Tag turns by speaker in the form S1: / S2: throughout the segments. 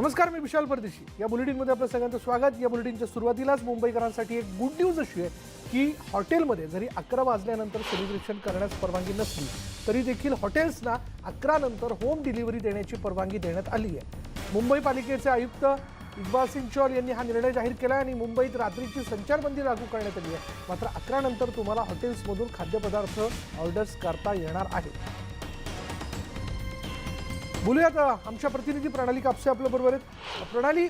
S1: नमस्कार मी विशाल परदेशी. या बुलेटिनमध्ये आपलं सगळ्यांचं स्वागत. या बुलेटिनच्या सुरुवातीलाच मुंबईकरांसाठी एक गुड न्यूज अशी आहे की हॉटेलमध्ये जरी अकरा वाजल्यानंतर सेलिब्रेशन करण्यास परवानगी नसली तरी देखील हॉटेल्सना अकरा नंतर होम डिलिव्हरी देण्याची परवानगी देण्यात आली आहे. मुंबई पालिकेचे आयुक्त इकबाल सिंग चौल यांनी हा निर्णय जाहीर केला आणि मुंबईत रात्रीची संचारबंदी लागू करण्यात आली आहे. मात्र अकरा नंतर तुम्हाला हॉटेल्समधून खाद्यपदार्थ ऑर्डर्स करता येणार आहे बोलूयात आमच्या प्रतिनिधी प्रणाली कापसे आपल्या बरोबर आहेत. प्रणाली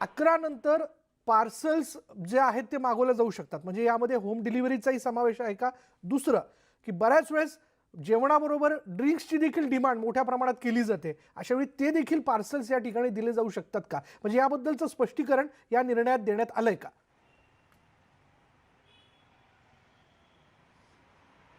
S1: अकरा नंतर पार्सल्स जे आहेत ते मागवले जाऊ शकतात. म्हणजे यामध्ये होम डिलिव्हरीचाही समावेश आहे का? दुसरं की बऱ्याच वेळेस जेवणाबरोबर ड्रिंक्सची देखील डिमांड मोठ्या प्रमाणात केली जाते. अशा वेळी ते देखील पार्सल्स या ठिकाणी दिले जाऊ शकतात का? म्हणजे याबद्दलचं स्पष्टीकरण या निर्णयात देण्यात आलंय का?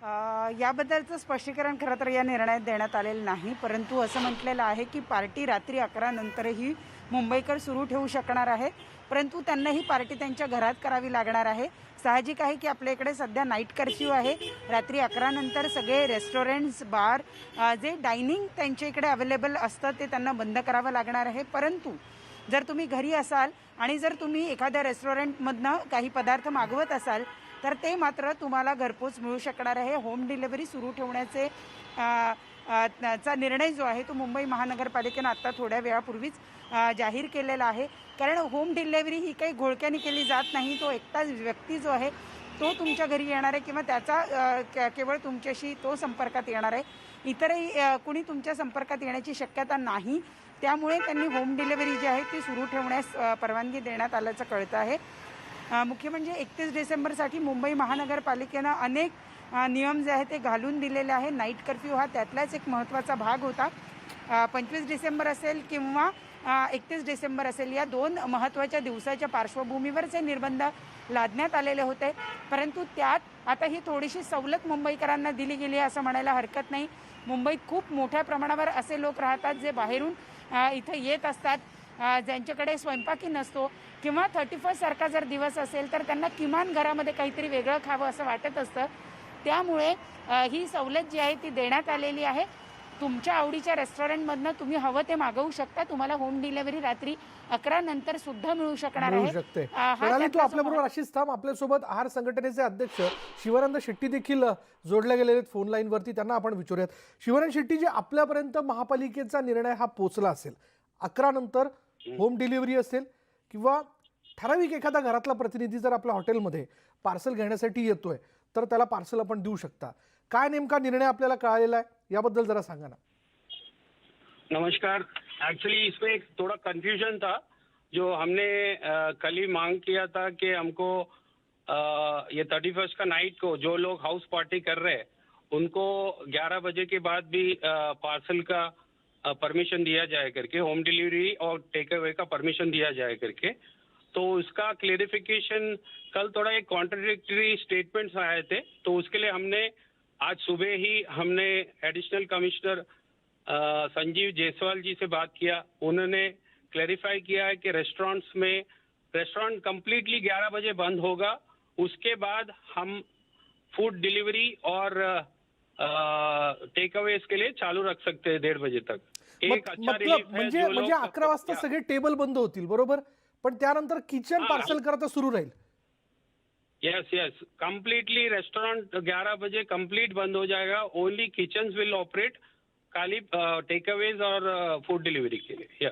S2: याबद्दलचं स्पष्टीकरण खरं तर या निर्णयात देण्यात आलेलं नाही परंतु असं म्हटलेलं आहे की पार्टी रात्री अकरा नंतरही मुंबईकर सुरू ठेवू शकणार आहे परंतु त्यांना ही पार्टी त्यांच्या घरात करावी लागणार आहे. साहजिक आहे की आपल्या इकडे सध्या नाईट कर्फ्यू आहे रात्री अकरा नंतर सगळे रेस्टॉरंट्स बार जे डायनिंग त्यांच्या इकडे अवेलेबल असतं ते त्यांना बंद करावं लागणार आहे परंतु जर तुम्ही घरी असाल आणि जर तुम्ही एखाद्या रेस्टॉरंटमधनं काही पदार्थ मागवत असाल तर ते मात्र तुम्हाला घरपोच मिळू शकणार आहे. होम डिलिव्हरी सुरू ठेवण्याचे चा निर्णय जो आहे तो मुंबई महानगरपालिकेनं आत्ता थोड्या वेळापूर्वीच जाहीर केलेला आहे. कारण होम डिलिव्हरी ही काही घोळक्याने केली जात नाही. तो एकटाच व्यक्ती जो आहे तो तुमच्या घरी येणार आहे किंवा त्याचा केवळ तुमच्याशी तो संपर्कात येणार आहे. इतरही कुणी तुमच्या संपर्कात येण्याची शक्यता नाही. त्यामुळे त्यांनी होम डिलिव्हरी जी आहे ती सुरू ठेवण्यास परवानगी देण्यात आल्याचं कळतं आहे. मुख्य म्हणजे एकतीस डिसेंबरसाठी मुंबई महानगरपालिकेनं अनेक नियम जे आहेत ते घालून दिलेले आहे. नाईट कर्फ्यू हा त्यातलाच एक महत्त्वाचा भाग होता. पंचवीस डिसेंबर असेल किंवा एकतीस डिसेंबर असेल या दोन महत्त्वाच्या दिवसाच्या पार्श्वभूमीवरचे निर्बंध लादण्यात आलेले होते. परंतु त्यात आता ही थोडीशी सवलत मुंबईकरांना दिली गेली आहे असं म्हणायला हरकत नाही. मुंबईत खूप मोठ्या प्रमाणावर असे लोक राहतात जे बाहेरून इथं येत असतात. ज्यांच्याकडे स्वयंपाकी नसतो किंवा थर्टी फर्स्ट सारखा जर दिवस असेल तर त्यांना किमान घरामध्ये काहीतरी वेगळं खावं असं वाटत असतं. त्यामुळे ही सवलत जी आहे ती देण्यात आलेली आहे. तुमच्या आवडीच्या रेस्टॉरंटमधनं तुम्ही हवं ते मागवू शकता. तुम्हाला होम डिलिव्हरी रात्री अकरा नंतर सुद्धा मिळू शकणार आहे.
S1: शकते.
S2: अ, हा
S1: प्रणाली तू
S2: त्यातला जो
S1: आपल्या बरोबर अशीच थांब. आपल्यासोबत आहार संघटनेचे अध्यक्ष शिवानंद शेट्टी देखील जोडले गेलेले आहेत फोन लाईन वरती. त्यांना आपण विचारूयात. शिवानंद शेट्टी जे आपल्यापर्यंत महापालिकेचा निर्णय हा पोचला असेल अकरा नंतर होम डिलिव्हरी असेल किंवा ठराविक एखादा घरातला प्रतिनिधी जर आपल्या हॉटेलमध्ये पार्सल घेण्यासाठी येतोय तर त्याला पार्सल आपण देऊ शकता. काय नेमका निर्णय आपल्याला कळालेला आहे? याबद्दल जरा सांगा ना.
S3: नमस्कार. एक्चुअली इसमें एक थोड़ा कंफ्यूजन था. जो हमने अ, कल ही मांग किया था कि हमको अ, ये थर्टी फर्स्ट का नाइट को जो लोग हाउस पार्टी कर रहे हैं उनको 11 बजे के बाद भी पार्सल का परमिशन दिया जाए करके होम डिलीवरी और टेक अवे का परमिशन दिया जाए करके तो उसका क्लेरिफिकेशन कल थोड़ा एक कॉन्ट्रडिक्टरी स्टेटमेंट्स आए थे तो उसके लिए हमने, आज सुबह ही हमने एडिशनल कमिश्नर संजीव जायसवाल जी से बात किया। उन्होंने क्लैरिफाई किया है कि रेस्टोरेंट्स में रेस्टोरेंट कंप्लीटली 11 बजे बंद होगा। उसके बाद हम फ़ूड डिलीवरी और टेक अवेज के लिए चालू रख सकते हैं, डेढ़ बजे तक।
S1: मतलब म्हणजे म्हणजे अकरा वाजता सगळे टेबल बंद होतील बरोबर? पण त्यानंतर किचन. पार्सल करता सुरू राहील.
S3: यस यस कंप्लीटली रेस्टोरेंट 11 बजे कंप्लीट बंद हो जाएगा. ओनली किचन विल ऑपरेट खाली टेक अवेज और फूड डिलीवरी के लिए.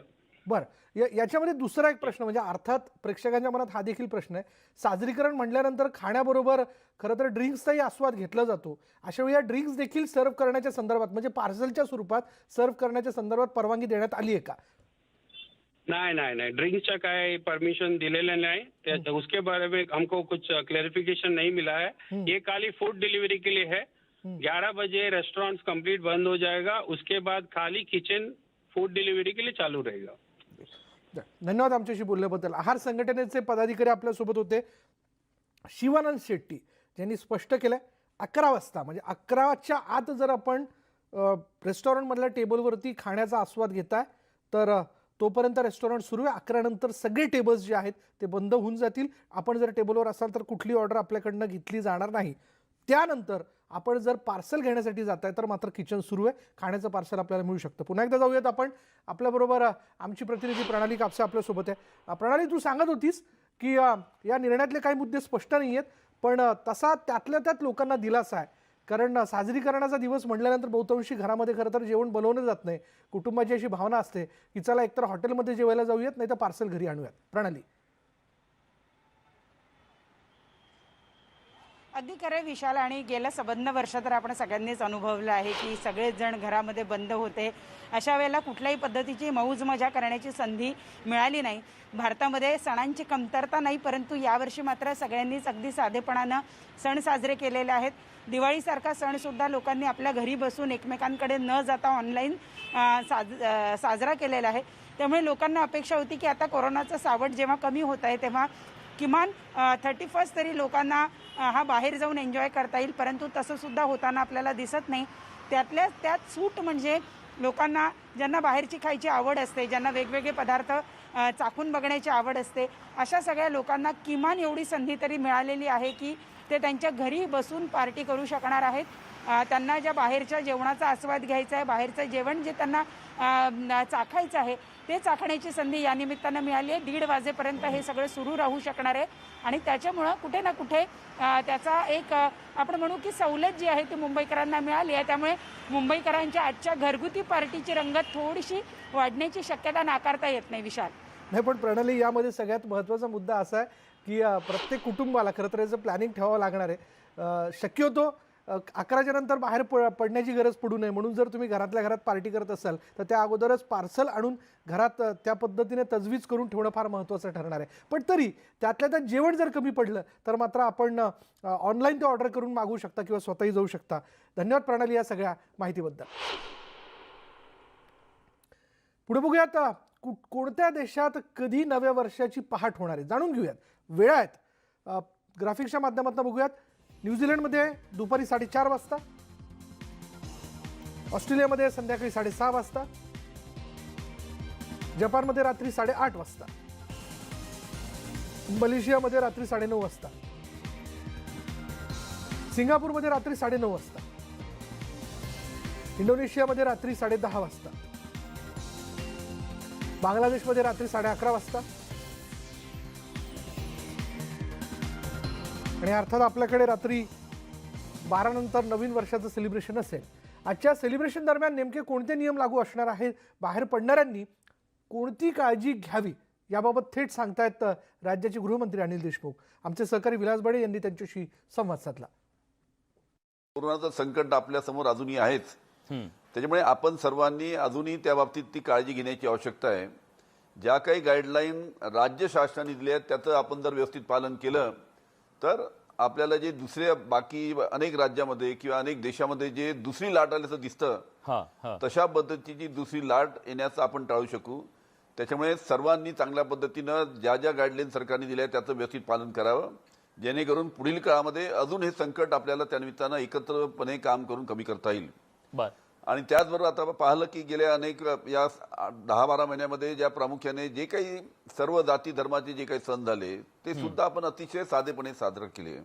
S1: बरं. या याच्यामध्ये दुसरा एक प्रश्न म्हणजे अर्थात प्रेक्षकांच्या मनात हा देखील प्रश्न आहे. साजरीकरण म्हटल्यानंतर खाण्याबरोबर खरं तर ड्रिंक्सचाही आस्वाद घेतला जातो. अशा वेळी या ड्रिंक्स देखील सर्व्ह करण्याच्या संदर्भात म्हणजे पार्सलच्या स्वरूपात सर्व्ह करण्याच्या संदर्भात परवानगी देण्यात आली आहे का?
S3: नहीं नहीं नहीं. ड्रिंक्स का काय परमिशन दिलेले नहीं. त्या- उसके बारे में हमको कुछ क्लेरिफिकेशन नहीं मिला है. ये खाली फूड डिलीवरी के लिए है. ग्यारह बजे रेस्टोरेंट्स कंप्लीट बंद हो जाएगा. उसके बाद खाली किचन फूड डिलीवरी के लिए चालू रहेगा.
S1: धन्यवाद आमच्याशी बोलल्याबद्दल. आहार संघटनेचे पदाधिकारी आपल्यासोबत होते शिवानंद शेट्टी. ज्यांनी स्पष्ट केलंय अकरा वाजता म्हणजे अकराच्या आत जर आपण रेस्टॉरंटमधल्या टेबलवरती खाण्याचा आस्वाद घेताय तर तोपर्यंत रेस्टॉरंट सुरू आहे. अकरानंतर सगळे टेबल्स जे आहेत ते बंद होऊन जातील. आपण जर टेबलवर असाल तर कुठली ऑर्डर आपल्याकडनं घेतली जाणार नाही. त्यानंतर आपण जर पार्सल घेण्यासाठी जात आहे तर मात्र किचन सुरू आहे. खाण्याचं पार्सल आपल्याला मिळू शकतं. पुन्हा एकदा जाऊयात आपण. आपल्याबरोबर आमची प्रतिनिधी प्रणाली कापसे आपल्यासोबत आहे. प्रणाली तू सांगत होतीस की या निर्णयातले काही मुद्दे स्पष्ट नाही आहेत पण तसा त्यातल्या त्यात लोकांना दिलासा आहे. कारण साजरीकरणाचा दिवस म्हटल्यानंतर बहुतांशी घरामध्ये खरं तर जेवण बनवलं जात नाही. कुटुंबाची अशी भावना असते की चला एकतर हॉटेलमध्ये जेवायला जाऊयात नाही तर पार्सल घरी आणूयात. प्रणाली.
S2: अगदी खरं विशाल आणि गेल्या सबंध वर्ष तर आपण सगळ्यांनीच अनुभवलं आहे की सगळेच जण घरामध्ये बंद होते. अशा वेळेला कुठल्याही पद्धतीची मौज मजा करण्याची संधी मिळाली नाही. भारतामध्ये सणांची कमतरता नाही परंतु यावर्षी मात्र सगळ्यांनीच अगदी साधेपणानं सण साजरे केलेले आहेत. दिवाळीसारखा सणसुद्धा लोकांनी आपल्या घरी बसून एकमेकांकडे न जाता ऑनलाईन साज साजरा केलेला आहे. त्यामुळे लोकांना अपेक्षा होती की आता कोरोनाचं सावट जेव्हा कमी होत आहे तेव्हा किमान थर्टी फर्स्ट तरी लोकांना हा बाहेर जाऊन एन्जॉय करता येईल. परंतु तसं सुद्धा होताना आपल्याला दिसत नाही. त्यातल्या त्यात सूट म्हणजे लोकांना ज्यांना बाहेरची खायची आवड असते ज्यांना वेगवेगळे पदार्थ चाखून बघण्याची आवड असते अशा सगळ्या लोकांना किमान एवढी संधी तरी मिळालेली आहे की ते त्यांच्या घरी बसून पार्टी करू शकणार आहेत. त्यांना ज्या बाहेरच्या जेवणाचा आस्वाद घ्यायचा आहे बाहेरचं जेवण जे त्यांना चाखायचं आहे ते चाखण्याची संधी या निमित्तानं मिळाली आहे. दीड वाजेपर्यंत हे सगळं सुरू राहू शकणार आहे. आणि त्याच्यामुळं कुठे ना कुठे त्याचा एक आपण म्हणू की सवलत जी आहे ती मुंबईकरांना मिळाली आहे. त्यामुळे मुंबईकरांच्या आजच्या घरगुती पार्टीची रंगत थोडीशी वाढण्याची शक्यता नाकारता येत नाही विशाल.
S1: नाही पण प्रणाली यामध्ये सगळ्यात महत्त्वाचा मुद्दा असा आहे की प्रत्येक कुटुंबाला खरं तर याचं प्लॅनिंग ठेवावं लागणार आहे. शक्यतो अकराच्या नंतर बाहेर प पडण्याची गरज पडू नये. म्हणून जर तुम्ही घरातल्या घरात पार्टी करत असाल तर त्या अगोदरच पार्सल आणून घरात त्या पद्धतीने तजवीज करून ठेवणं फार महत्त्वाचं ठरणार आहे. पण तरी त्यातल्या त्यात जेवण जर कमी पडलं तर मात्र आपण ऑनलाईन ते ऑर्डर करून मागवू शकता किंवा स्वतःही जाऊ शकता. धन्यवाद प्रणाली या सगळ्या माहितीबद्दल. पुढे बघूयात कु- कोणत्या देशात कधी नव्या वर्षाची पहाट होणार आहे? जाणून घेऊयात. वेळा आहेत. ग्राफिक्सच्या माध्यमातून बघूयात. न्यूझीलंडमध्ये दुपारी साडेचार वाजता. ऑस्ट्रेलियामध्ये संध्याकाळी साडेसहा वाजता. जपानमध्ये रात्री साडेआठ वाजता. मलेशियामध्ये रात्री साडेनऊ वाजता. सिंगापूरमध्ये रात्री साडेनऊ वाजता. इंडोनेशियामध्ये रात्री साडेदहा वाजता. बांगलादेशमध्ये रात्री साडे अकरा वाजता. आणि अर्थात आपल्याकडे रात्री बारा नंतर नवीन वर्षाचं सेलिब्रेशन असेल. आजच्या सेलिब्रेशन दरम्यान नेमके कोणते नियम लागू असणार आहेत? बाहेर पडणाऱ्यांनी कोणती काळजी घ्यावी? याबाबत थेट सांगतायत राज्याचे गृहमंत्री अनिल देशमुख. आमचे सहकारी विलास बडे यांनी त्यांच्याशी संवाद साधला.
S4: कोरोनाचं संकट आपल्यासमोर अजूनही आहेच. त्याच्यामुळे आपण सर्वांनी अजूनही त्या बाबतीत ती काळजी घेण्याची आवश्यकता आहे. ज्या काही गाईडलाईन राज्य शासनाने दिल्या आहेत त्याचं आपण जर व्यवस्थित पालन केलं तर आपल्याला जे दुसऱ्या बाकी अनेक राज्यामध्ये किंवा अनेक देशामध्ये जे दुसरी लाट आल्याचं दिसतं तशा पद्धतीची दुसरी लाट येण्याचं आपण टाळू शकू. त्याच्यामुळे सर्वांनी चांगल्या पद्धतीनं ज्या ज्या गाईडलाईन सरकारने दिल्या त्याचं व्यवस्थित पालन करावं. जेणेकरून पुढील काळामध्ये अजून हे संकट आपल्याला त्यानिमित्तानं एकत्रपणे काम करून कमी करता येईल.
S5: बर.
S4: आणि त्याचबरोबर आता पाहिलं की गेल्या अनेक या दहा बारा महिन्यामध्ये ज्या प्रामुख्याने जे काही सर्व जाती धर्माचे जे काही सण झाले ते सुद्धा आपण अतिशय साधेपणे साजरे केले.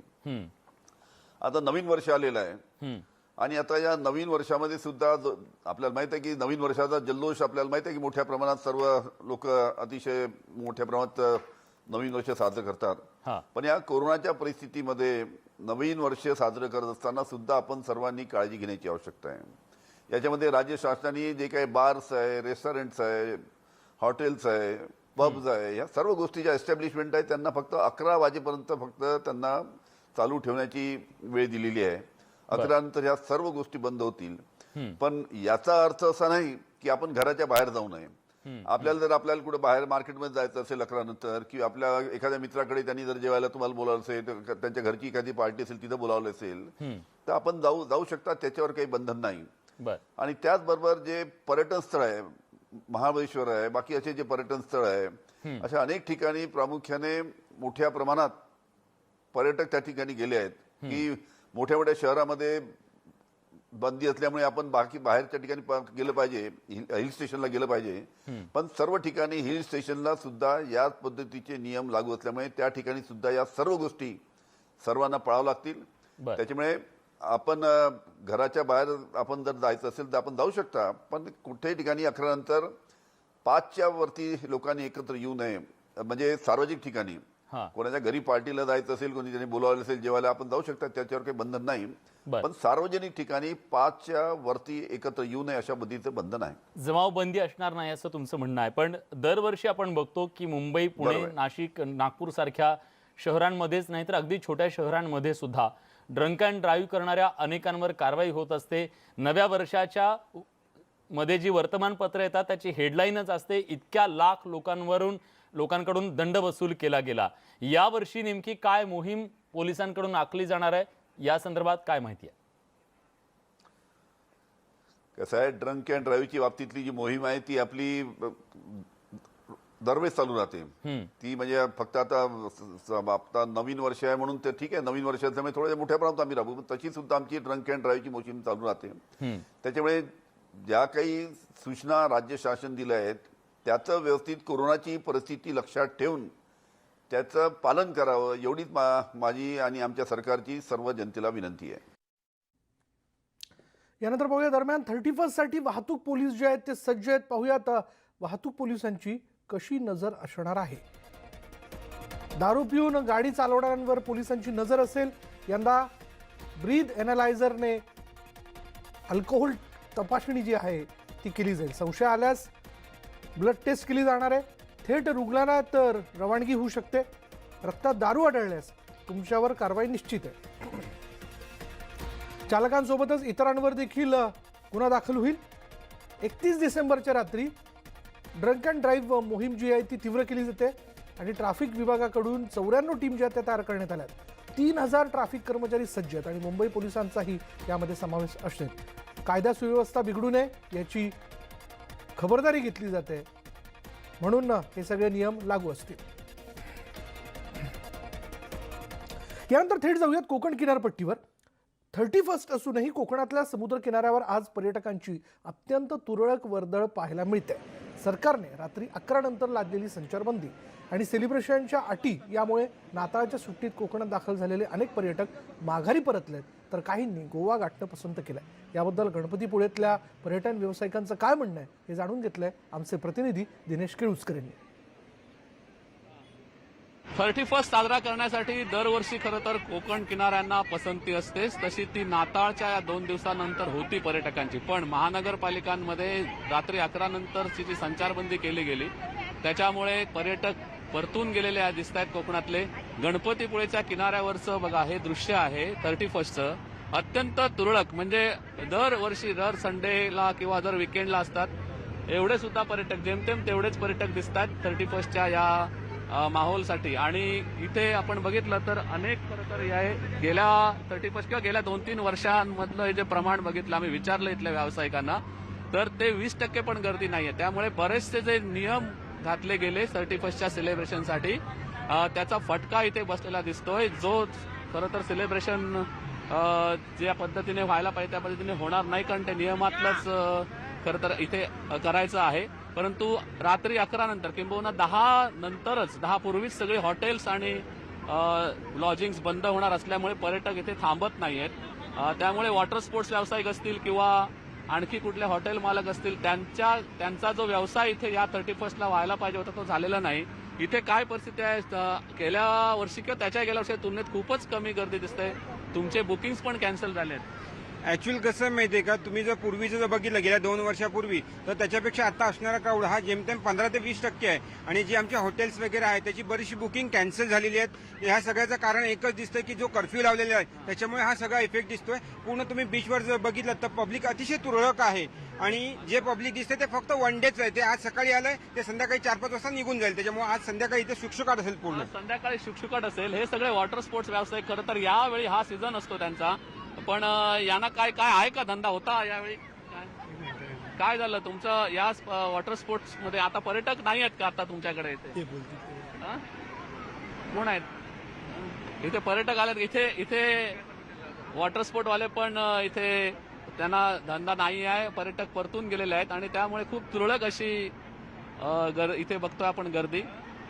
S4: आता नवीन वर्ष आलेलं आहे. आणि आता या नवीन वर्षामध्ये सुद्धा आपल्याला माहीत आहे की नवीन वर्षाचा जल्लोष आपल्याला माहीत आहे की मोठ्या प्रमाणात सर्व लोक अतिशय मोठ्या प्रमाणात नवीन वर्ष साजरं करतात. पण या कोरोनाच्या परिस्थितीमध्ये नवीन वर्ष साजरं करत असताना सुद्धा आपण सर्वांनी काळजी घेण्याची आवश्यकता आहे. याच्यामध्ये राज्य शासनाने जे काही बार्स आहे रेस्टॉरंट्स आहे हॉटेल्स आहे पब्स आहे या सर्व गोष्टी ज्या एस्टॅब्लिशमेंट आहेत त्यांना फक्त अकरा वाजेपर्यंत फक्त त्यांना चालू ठेवण्याची वेळ दिलेली आहे. अकरा नंतर ह्या सर्व गोष्टी बंद होतील. पण याचा अर्थ असा नाही की आपण घराच्या बाहेर जाऊ नये. आपल्याला जर आपल्याला कुठे बाहेर मार्केटमध्ये जायचं असेल अकरा नंतर किंवा आपल्या एखाद्या मित्राकडे त्यांनी जर जेवायला तुम्हाला बोलावलं असेल त्यांच्या घरची एखादी पार्टी असेल तिथं बोलावलं असेल तर आपण जाऊ जाऊ शकता त्याच्यावर काही बंधन नाही. आणि त्याचबरोबर जे पर्यटन स्थळ आहे महाबळेश्वर आहे बाकी असे जे पर्यटन स्थळ आहे अशा अनेक ठिकाणी प्रामुख्याने मोठ्या प्रमाणात पर्यटक त्या ठिकाणी गेले आहेत. की मोठ्या मोठ्या शहरामध्ये बंदी असल्यामुळे आपण बाकी बाहेरच्या ठिकाणी गेलं पाहिजे हिल स्टेशनला गेलं पाहिजे. पण सर्व ठिकाणी हिल स्टेशनला सुद्धा याच पद्धतीचे नियम लागू असल्यामुळे त्या ठिकाणी सुद्धा या सर्व गोष्टी सर्वांना पाळावं लागतील. त्याच्यामुळे आपण घराच्या बाहेर आपण जर जायचं असेल तर आपण जाऊ शकता पण कुठल्याही ठिकाणी अकरा नंतर पाचच्या वरती लोकांनी एकत्र येऊ नये म्हणजे सार्वजनिक ठिकाणी
S5: हा.
S4: कोणाच्या घरी पार्टीला जायचं असेल कोणी त्याने बोलावलं असेल जेवायला आपण जाऊ शकता त्याच्यावर काही बंधन नाही. पण सार्वजनिक ठिकाणी पाचच्या वरती एकत्र येऊ नये अशा पद्धतीचं बंधन आहे
S5: जमावबंदी असणार नाही असं तुमचं म्हणणं आहे पण दरवर्षी आपण बघतो की मुंबई पुणे. नाशिक नागपूर सारख्या शहरांमध्येच नाही तर अगदी छोट्या शहरांमध्ये सुद्धा ड्रंक अँड ड्राईव्ह करणाऱ्या अनेकांवर कारवाई होत असते. नव्या वर्षाच्या मध्ये जी वर्तमानपत्र येतात त्याची हेडलाईनच असते इतक्या लाख लोकांवरून लोकांकडून दंड वसूल केला गेला. यावर्षी नेमकी काय मोहीम पोलिसांकडून आखली जाणार आहे? या संदर्भात काय माहिती आहे?
S4: कसं आहे ड्रंक अँड ड्राईव्हची बाबतीतली जी मोहीम आहे ती आपली दरवेळेस चालू राहते. ती म्हणजे फक्त आता आता नवीन वर्ष आहे म्हणून ते ठीक आहे. नवीन वर्षाच्यामुळे थोड्या मोठ्या प्रमाणात आम्ही राबू पण तशी सुद्धा आमची ड्रंक अँड ड्राईव्हची मोहीम चालू राहते. त्याच्यामुळे ज्या काही सूचना राज्य शासन दिल्या आहेत त्याचं व्यवस्थित कोरोनाची परिस्थिती लक्षात ठेवून त्याचं पालन करावं एवढीच मा माझी आणि आमच्या सरकारची सर्व जनतेला विनंती आहे.
S1: यानंतर पाहूया दरम्यान थर्टी साठी वाहतूक पोलीस जे आहेत ते सज्ज आहेत. पाहूयात वाहतूक पोलिसांची कशी नजर असणार आहे? दारू पिऊन गाडी चालवणाऱ्यांवर पोलिसांची नजर असेल. यंदा ब्रीद ॲनालायझरने अल्कोहोल तपासणी जी आहे ती केली जाईल. संशय आल्यास ब्लड टेस्ट केली जाणार आहे. थेट रुग्णालयात तर रवानगी होऊ शकते. रक्तात दारू आढळल्यास तुमच्यावर कारवाई निश्चित आहे. चालकांसोबतच इतरांवर देखील गुन्हा दाखल होईल. एकतीस डिसेंबरच्या रात्री ड्रंक अँड ड्राईव्ह मोहीम जी आहे ती तीव्र केली जाते आणि ट्रॅफिक विभागाकडून चौऱ्याण्णव टीम ज्या त्या तयार करण्यात आल्या तीन हजार ट्रॅफिक कर्मचारी सज्ज आहेत आणि मुंबई पोलिसांचाही यामध्ये समावेश असेल कायदा सुव्यवस्था बिघडू नये याची खबरदारी घेतली जाते. म्हणून हे सगळे नियम लागू असतील. यानंतर थेट जाऊयात कोकण किनारपट्टीवर. थर्टी फर्स्ट असूनही कोकणातल्या समुद्र किनाऱ्यावर आज पर्यटकांची अत्यंत तुरळक वर्दळ पाहायला मिळते. सरकारने रात्री अकरा नंतर लादलेली संचारबंदी आणि सेलिब्रेशनच्या अटी यामुळे नाताळच्या सुट्टीत कोकणात दाखल झालेले अनेक पर्यटक माघारी परतलेत तर काहींनी गोवा गाठणं पसंत केलंय. याबद्दल गणपतीपुळेतल्या पर्यटन व्यावसायिकांचं काय म्हणणं आहे हे जाणून घेतलंय आमचे प्रतिनिधी दिनेश केळुसकर यांनी.
S6: थर्टी फर्स्ट साजरा करण्यासाठी दरवर्षी खरं तर कोकण किनाऱ्यांना पसंती असतेच. तशी ती नाताळच्या या दोन दिवसानंतर होती पर्यटकांची. पण महानगरपालिकांमध्ये रात्री अकरा नंतरची जी संचारबंदी केली गेली त्याच्यामुळे पर्यटक परतून गेलेले दिसत आहेत कोकणातले. गणपतीपुळेच्या किनाऱ्यावरचं बघा हे दृश्य आहे थर्टी फर्स्टचं. अत्यंत तुरळक म्हणजे दरवर्षी दर संडेला किंवा दर विकेंडला असतात. एवढे सुद्धा पर्यटक जेमतेम तेवढेच पर्यटक दिसतात थर्टी फर्स्टच्या या माहोलसाठी. आणि इथे आपण बघितलं तर अनेक खरं तर या गेल्या थर्टी फर्स्ट किंवा गेल्या दोन तीन वर्षांमधलं हे जे प्रमाण बघितलं आम्ही विचारलं इथल्या व्यावसायिकांना तर ते वीस टक्के पण गर्दी नाहीये. त्यामुळे बरेचसे जे नियम घातले गेले थर्टी फर्स्टच्या सेलिब्रेशनसाठी त्याचा फटका इथे बसलेला दिसतोय. जो खरं तर सेलिब्रेशन ज्या पद्धतीने व्हायला पाहिजे त्या पद्धतीने होणार नाही कारण ते नियमातलंच खरं तर इथे करायचं आहे. परंतु रात्री अकरा नंतर किंबहुना दहा नंतरच दहा पूर्वीच सगळे हॉटेल्स आणि लॉजिंग्स बंद होणार असल्यामुळे पर्यटक इथे थांबत नाहीयेत. आहेत त्यामुळे वॉटर स्पोर्ट्स व्यावसायिक असतील किंवा आणखी कुठले हॉटेल मालक असतील त्यांच्या त्यांचा जो व्यवसाय इथे या थर्टी फर्स्टला व्हायला पाहिजे होता तो झालेला नाही. इथे काय परिस्थिती आहे? गेल्या वर्षी किंवा त्याच्या गेल्या वर्षी तुलनेत खूपच कमी गर्दी दिसते. तुमचे बुकिंग्स पण कॅन्सल झाले आहेत
S7: ऍक्च्युअल कसं आहे माहितीये का तुम्ही जर पूर्वीचं जर बघितलं गेल्या दोन वर्षापूर्वी तर त्याच्यापेक्षा आता असणारा क्राऊड हा जेमतेम पंधरा ते वीस टक्के आहे. आणि जी आमच्या हॉटेल्स वगैरे आहेत त्याची बरीचशी बुकिंग कॅन्सल झालेली आहेत. ह्या सगळ्याचं कारण एकच दिसतंय की जो कर्फ्यू लावलेला आहे त्याच्यामुळे हा सगळा इफेक्ट दिसतोय. पूर्ण तुम्ही बीचवर जर बघितलं तर पब्लिक अतिशय तुरळक आहे. आणि जे पब्लिक दिसते ते फक्त वन डेच आहे. ते आज सकाळी आलंय ते संध्याकाळी चार पाच वाजता निघून जाईल. त्याच्यामुळे आज संध्याकाळी इथे शुकशुकाट असेल पूर्ण.
S6: संध्याकाळी शुकशुकाट असेल. हे सगळे वॉटर स्पोर्ट्स व्यावसायिक खरं तर यावेळी हा सीझन असतो त्यांचा. पण यांना काय काय आहे का धंदा होता यावेळी? काय? काय झालं तुमचं? या वॉटर स्पोर्ट्समध्ये आता पर्यटक नाही आहेत का आता तुमच्याकडे इथे? कोण आहेत? इथे पर्यटक आले इथे इथे वॉटर स्पोर्ट वाले पण इथे त्यांना धंदा नाही आहे. पर्यटक परतून गेलेले आहेत आणि त्यामुळे खूप तुरळक अशी गर इथे बघतोय आपण गर्दी.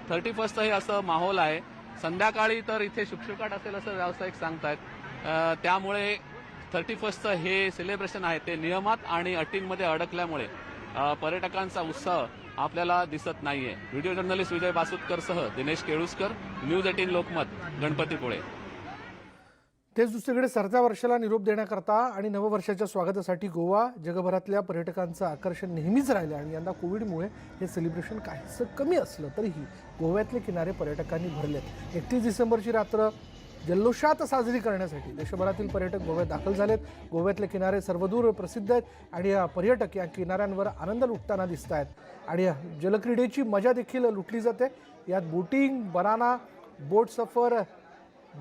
S6: थर्टी फर्स्ट हे असं माहोल आहे. संध्याकाळी तर इथे शुकशुकाट असेल असं व्यावसायिक सांगतायत. त्यामुळे थर्टी फर्स्टचं हे सेलिब्रेशन आहे. ते नियमात आणि अटींमध्ये अडकल्यामुळे पर्यटकांचा उत्साह आपल्याला दिसत नाहीये. Video journalist Vijay Basutkar Dinesh Keluskar news eighteen Lokmat Ganpatipule
S1: तेच दुसरीकडे सरत्या वर्षाला निरोप देण्याकरता आणि नववर्षाच्या स्वागतासाठी गोवा जगभरातल्या पर्यटकांचं आकर्षण नेहमीच राहिलं आणि यंदा कोविडमुळे हे सेलिब्रेशन काहीसं कमी असलं तरीही गोव्यातले किनारे पर्यटकांनी भरलेत. एकतीस डिसेंबरची रात्र जल्लोषात साजरी करण्यासाठी देशभरातील पर्यटक गोव्यात दाखल झालेत. गोव्यातले किनारे सर्वदूर प्रसिद्ध आहेत आणि या पर्यटक या किनाऱ्यांवर आनंद लुटताना दिसत आहेत. आणि जलक्रीडेची मजा देखील लुटली जाते. यात बोटिंग बनाना बोट सफर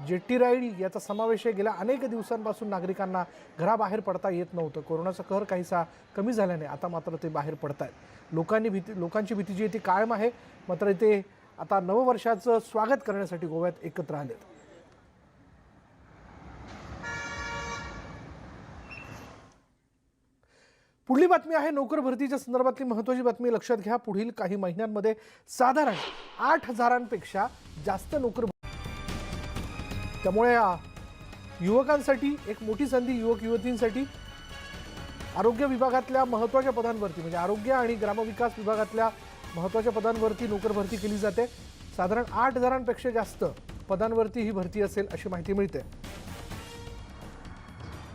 S1: जेट्टी राईड याचा समावेश आहे. गेल्या अनेक दिवसांपासून नागरिकांना घराबाहेर पडता येत नव्हतं. कोरोनाचा कहर काहीसा कमी झाल्याने आता मात्र ते बाहेर पडत आहेत लोकांनी भीती लोकांची भीती जी आहे ती कायम आहे. मात्र ते आता नववर्षाचं स्वागत करण्यासाठी गोव्यात एकत्र आलेत. पुढली बातमी आहे नोकर भरतीच्या संदर्भातली महत्त्वाची बातमी. लक्षात घ्या पुढील काही महिन्यांमध्ये साधारण आठ हजारांपेक्षा जास्त नोकर त्यामुळे युवकांसाठी एक मोठी संधी युवक युवतींसाठी आरोग्य विभागातल्या महत्त्वाच्या पदांवरती म्हणजे आरोग्य आणि ग्रामविकास विभागातल्या महत्त्वाच्या पदांवरती नोकर भरती केली जाते. साधारण आठ हजारांपेक्षा जास्त पदांवरती ही भरती असेल अशी माहिती मिळते.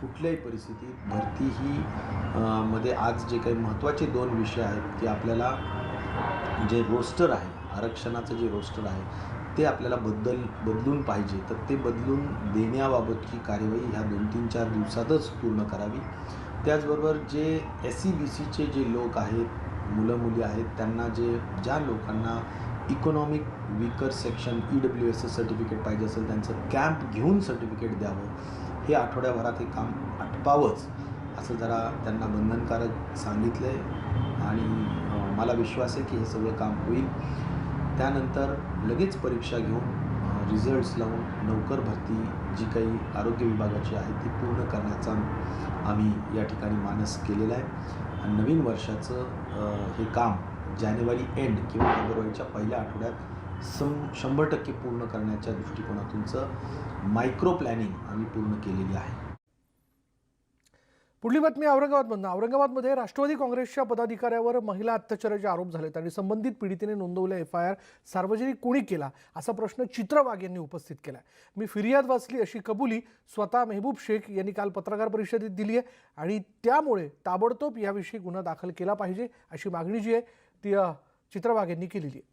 S8: कुठल्याही परिस्थितीत भरती ही मध्ये आज जे काही महत्त्वाचे दोन विषय आहेत ते आपल्याला जे रोस्टर आहे आरक्षणाचं जे रोस्टर आहे ते आपल्याला बदल बदलून पाहिजे. तर ते बदलून देण्याबाबतची कार्यवाही ह्या दोन तीन चार दिवसातच पूर्ण करावी. त्याचबरोबर जे एस सी बी सीचे जे लोक आहेत मुलं मुली आहेत त्यांना जे ज्या लोकांना economic weaker section E W एसचं सर्टिफिकेट पाहिजे असेल त्यांचं कॅम्प घेऊन सर्टिफिकेट द्यावं. हे आठवड्याभरात हे काम आटपावंच असं जरा त्यांना बंधनकारक सांगितलं आहे आणि मला विश्वास आहे की हे सगळं काम होईल. त्यानंतर लगेच परीक्षा घेऊन रिझल्ट्स लावून नौकर भरती जी काही आरोग्य विभागाची आहे ती पूर्ण करण्याचा आम्ही या ठिकाणी मानस केलेला आहे. आणि नवीन वर्षाचं हे काम जानेवारी एंड किंवा फेब्रुवारीच्या पहिल्या आठवड्यात सं शंभर टक्के पूर्ण करण्याच्या दृष्टिकोनातूनचं मायक्रो प्लॅनिंग आम्ही पूर्ण केलेली आहे.
S1: पुढली बातमी औरंगाबादमधनं. औरंगाबादमध्ये राष्ट्रवादी काँग्रेसच्या पदाधिकाऱ्यावर महिला अत्याचाराचे आरोप झालेत आणि संबंधित पीडितेने नोंदवलेला एफ आय आर सार्वजनिक कोणी केला असा प्रश्न चित्र वाघ यांनी उपस्थित केला मी फिर्याद वाचली अशी कबुली स्वतः मेहबूब शेख यांनी काल पत्रकार परिषदेत दिली आहे आणि त्यामुळे ताबडतोब याविषयी गुन्हा दाखल केला पाहिजे अशी मागणी जी आहे ती चित्र वाघ यांनी केलेली आहे.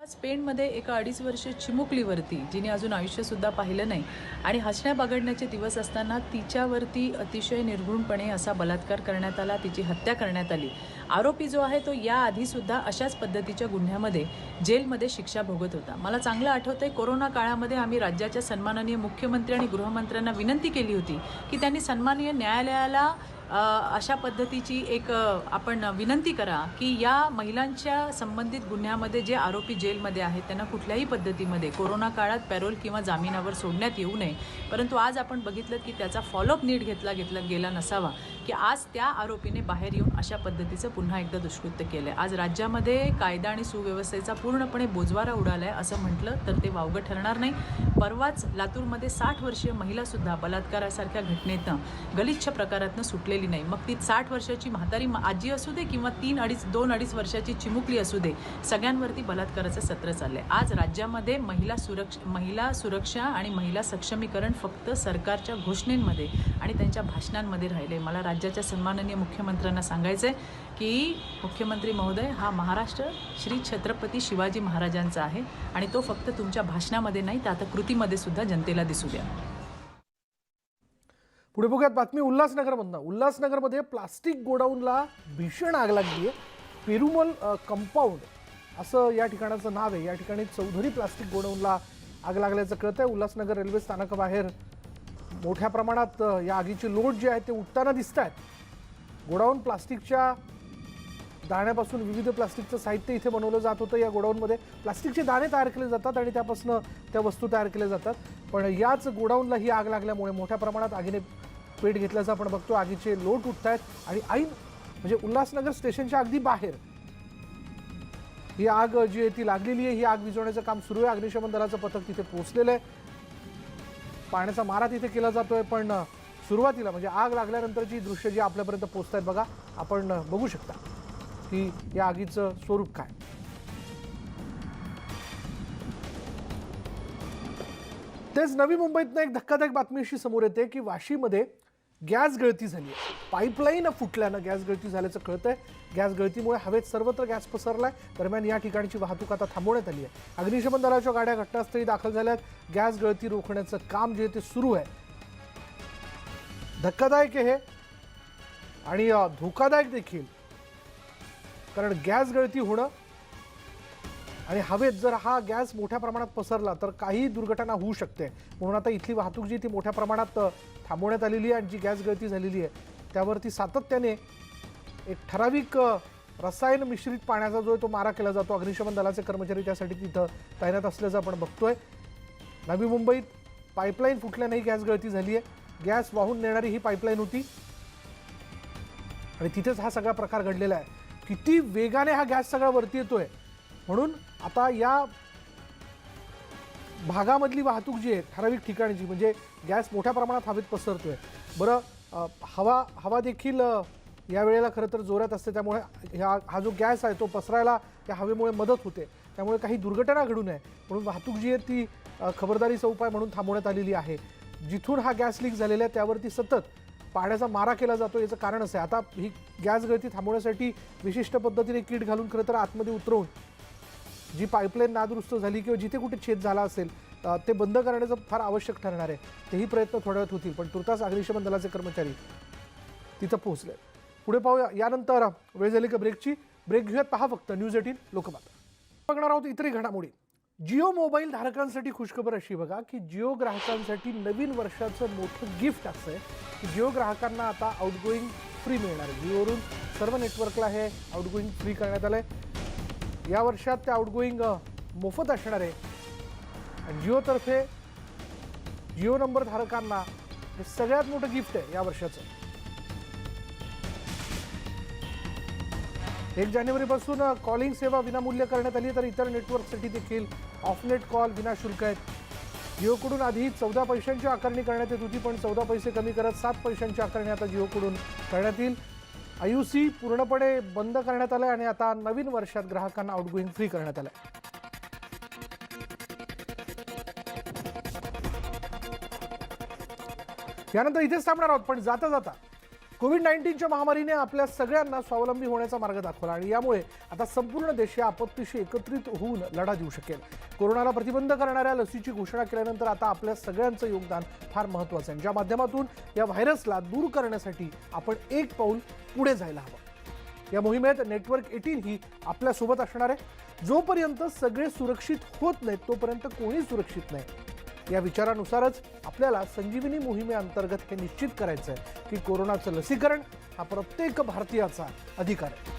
S9: स्पेनमध्ये एका अडीच वर्ष चिमुकलीवरती जिने अजून आयुष्यसुद्धा पाहिलं नाही आणि हसण्या बागडण्याचे दिवस असताना तिच्यावरती अतिशय निर्घृणपणे असा बलात्कार करण्यात आला तिची हत्या करण्यात आली. आरोपी जो आहे तो याआधीसुद्धा अशाच पद्धतीच्या गुन्ह्यामध्ये जेलमध्ये शिक्षा भोगत होता. मला चांगलं आठवतं आहे कोरोना काळामध्ये आम्ही राज्याच्या सन्माननीय मुख्यमंत्री आणि गृहमंत्र्यांना विनंती केली होती की त्यांनी सन्माननीय न्यायालयाला अशा पद्धतीची एक आपण विनंती करा की या महिलांच्या संबंधित गुन्ह्यामध्ये जे आरोपी जेलमध्ये आहेत त्यांना कुठल्याही पद्धतीमध्ये कोरोना काळात पॅरोल किंवा जामिनावर सोडण्यात येऊ नये. परंतु आज आपण बघितलं की त्याचा फॉलोअप नीट घेतला घेतला गेला नसावा. की आज त्या आरोपीने बाहेर येऊन अशा पद्धतीचं पुन्हा एकदा दुष्कृत्य केलं आहे आज राज्यामध्ये कायदा आणि सुव्यवस्थेचा पूर्णपणे बोजवारा उडाला आहे असं म्हटलं तर ते वावगं ठरणार नाही. परवाच लातूरमध्ये साठ वर्षीय महिलासुद्धा बलात्कारासारख्या घटनेतनं गलिच्छ प्रकारातनं सुटलेली नाही. मग ती साठ वर्षाची म्हातारी आजी असू दे किंवा तीन अडीच दोन अडीच वर्षाची चिमुकली असू दे सगळ्यांवरती बलात्काराचं सत्र चाललंय. आज राज्यामध्ये महिला सुरक्ष महिला सुरक्षा आणि महिला सक्षमीकरण फक्त सरकारच्या घोषणेंमध्ये आणि त्यांच्या भाषणांमध्ये राहिले मला राज्याच्या सन्माननीय मुख्यमंत्र्यांना सांगायचं आहे की मुख्यमंत्री महोदय हा महाराष्ट्र श्री छत्रपती शिवाजी महाराजांचा आहे आणि तो फक्त तुमच्या भाषणामध्ये नाही तर आता कृतीमध्ये सुद्धा जनतेला दिसू द्या.
S1: पुढे बघूयात बातमी उल्हासनगरमधनं. उल्हासनगरमध्ये प्लास्टिक गोडाऊनला भीषण आग लागली आहे. पेरुमल कंपाऊंड असं या ठिकाणाचं नाव आहे. या ठिकाणी चौधरी प्लास्टिक गोडाऊनला आग लागल्याचं कळत आहे उल्हासनगर रेल्वे स्थानकाबाहेर मोठ्या प्रमाणात या आगीची लोट जे आहेत ते उठताना दिसत आहेत गोडाऊन प्लास्टिकच्या दाण्यापासून विविध प्लास्टिकचं साहित्य इथे बनवलं जात होतं. या गोडाऊनमध्ये प्लास्टिकचे दाणे तयार केले जातात आणि त्यापासून त्या वस्तू तयार केल्या जातात. पण याच गोडाऊनला ही आग लागल्यामुळे मोठ्या प्रमाणात आगीने पेट घेतल्याचं आपण बघतो. आगीचे लोट उठत आहेत आणि ऐन म्हणजे उल्हासनगर स्टेशनच्या अगदी बाहेर ही आग जी आहे ती लागलेली आहे. ही आग विझवण्याचं काम सुरू आहे. अग्निशमन दलाचं पथक तिथे पोहोचलेलं आहे. पाण्याचा मारा तिथे केला जातोय पण सुरुवातीला म्हणजे आग लागल्यानंतरची दृश्य जी आपल्यापर्यंत पोहोचत आहेत बघा आपण बघू शकता. की या आगीचं स्वरूप काय? तेच नवी मुंबईतनं एक धक्कादायक बातमी अशी समोर येते की वाशीमध्ये गॅस गळती झाली आहे पाईपलाईन फुटल्यानं गॅस गळती झाल्याचं कळतंय. गॅस गळतीमुळे हवेत सर्वत्र गॅस पसरलाय. दरम्यान या ठिकाणची वाहतूक आता थांबवण्यात आली आहे. अग्निशमन दलाच्या गाड्या घटनास्थळी दाखल झाल्यात गॅस गळती रोखण्याचं काम जे ते सुरू आहे. धक्कादायक आहे हे. आणि धोकादायक देखील. कारण गॅस गळती होणं आणि हवेत जर हा गॅस मोठ्या प्रमाणात पसरला तर काही दुर्घटना होऊ शकते. म्हणून आता इथली वाहतूक जी ती मोठ्या प्रमाणात थांबवण्यात आलेली आहे आणि जी गॅस गळती झालेली आहे त्यावरती सातत्याने एक ठराविक रसायन मिश्रित पाण्याचा जो आहे तो मारा केला जातो. अग्निशमन दलाचे कर्मचारी त्यासाठी तिथं तैनात असल्याचं आपण बघतोय. नवी मुंबईत पाईपलाईन फुटल्यानेही गॅस गळती झाली आहे गॅस वाहून नेणारी ही पाईपलाईन होती. आणि तिथेच हा सगळा प्रकार घडलेला आहे. किती वेगाने हा गॅस सगळा वरती येतोय. म्हणून आता या भागामधली वाहतूक जी आहे ठराविक ठिकाणची म्हणजे गॅस मोठ्या प्रमाणात हवेत पसरतोय. बरं हवा हवा देखील या वेळेला खरं तर जोरात असते त्यामुळे ह्या हा जो गॅस आहे तो पसरायला या हवेमुळे मदत होते. त्यामुळे काही दुर्घटना घडू नये. म्हणून वाहतूक जी आहे ती खबरदारीचा उपाय म्हणून थांबवण्यात आलेली आहे. जिथून हा गॅस लीक झालेला आहे त्यावरती सतत पाण्याचा मारा केला जातो याचं कारण असं आहे. आता ही गॅस गळती थांबवण्यासाठी विशिष्ट पद्धतीने किट घालून खरं तर आतमध्ये उतरवून जी पाईपलाईन नादुरुस्त झाली किंवा जिथे कुठे छेद झाला असेल ते बंद करण्याचं फार आवश्यक ठरणार आहे. तेही प्रयत्न थोड्या वेळात होतील. पण तुर्तास अग्निशमन दलाचे कर्मचारी तिथं पोहोचले पुढे पाहूया. यानंतर वेळ झाली का ब्रेकची ब्रेक घेऊयात. पहा फक्त न्यूज एटीन लोकमत. बघणार आहोत इतरही घडामोडी. जिओ मोबाईल धारकांसाठी खुशखबर अशी बघा की जिओ ग्राहकांसाठी नवीन वर्षाचं मोठं गिफ्ट असं आहे की जिओ ग्राहकांना आता आउटगोईंग फ्री मिळणार. आहे जिओवरून सर्व नेटवर्कला हे आउटगोईंग फ्री करण्यात आलं आहे या वर्षात ते आउटगोईंग मोफत असणार आहे. आणि जिओतर्फे जिओ नंबर धारकांना हे सगळ्यात मोठं गिफ्ट आहे या वर्षाचं. एक जानेवारीपासून कॉलिंग सेवा विनामूल्य करण्यात आली तर इतर नेटवर्कसाठी देखील ऑफनेट कॉल विनाशुल्क आहेत. जिओकडून आधी चौदा पैशांची आकारणी करण्यात येत होती पण चौदा पैसे कमी करत सात पैशांची आकारणी आता जिओकडून करण्यात येईल. आय यू सी पूर्णपणे बंद करण्यात आलं आणि आता नवीन वर्षात ग्राहकांना आउटगोईंग फ्री करण्यात आलं यानंतर इथेच थांबणार आहोत पण जाता जाता कोविड नाईन्टीनच्या महामारीने आपल्या सगळ्यांना स्वावलंबी होण्याचा मार्ग दाखवला आणि यामुळे आता संपूर्ण देश या आपत्तीशी एकत्रित होऊन लढा देऊ शकेल. कोरोनाला प्रतिबंध करणाऱ्या लसीची घोषणा केल्यानंतर आता आपल्या सगळ्यांचं योगदान फार महत्त्वाचं आहे. ज्या माध्यमातून या व्हायरसला दूर करण्यासाठी आपण एक पाऊल पुढे जायला हवं. या मोहिमेत नेटवर्क एटीन ही आपल्यासोबत असणार आहे. जोपर्यंत सगळे सुरक्षित होत नाहीत तोपर्यंत कोणी सुरक्षित नाही. या विचारानुसारच आपल्याला संजीवनी मोहिमेअंतर्गत हे निश्चित करायचं आहे की कोरोनाचं लसीकरण हा प्रत्येक भारतीयाचा अधिकार आहे.